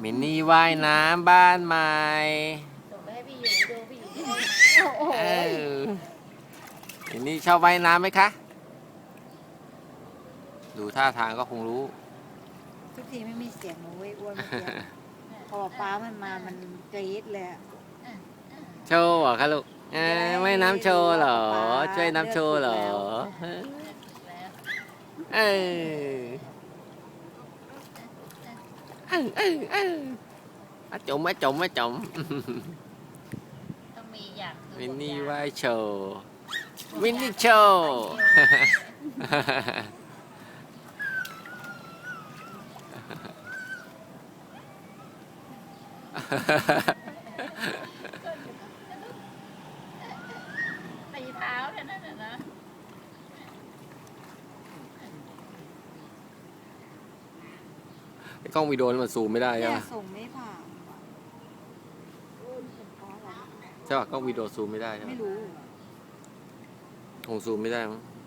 มินนี่ว่ายน้ำบ้านใหม่ ส่งไปให้พี่หญิงดูพี่หญิงจะได้มาโอ้โหเออมินนี่ชอบว่ายน้ำไหมคะ ดูท่าทางก็คงรู้ ทุกทีไม่มีเสียงหนูเว้ยอ้วนเมื่อกี้พอป้ามันมามันกรี๊ดเลยอะโชว์เหรอคะลูกเอ้ยว่ายน้ำโชว์เหรอช่วยน้ำโชว์เหรอ แล้ว เออ เออเออเอออะจมอะจมอะจมต้องมีอยากดูมินบทนี่ยางว่ายโชว์บทมินนี่ยางโชว์ตีเท้าเนี่ยนั่นน่ะนะ ไอ้ กล้องวิดีโอนี่มันซูมไม่ได้ใช่เนี่ยไหมส่งไม่ผ่านว่ะเพราะอะไรใช่ป่ะกล้องวิดีโอซูมไม่ได้ใช่ไหมไม่รู้คงซูมไม่ได้มั้งอ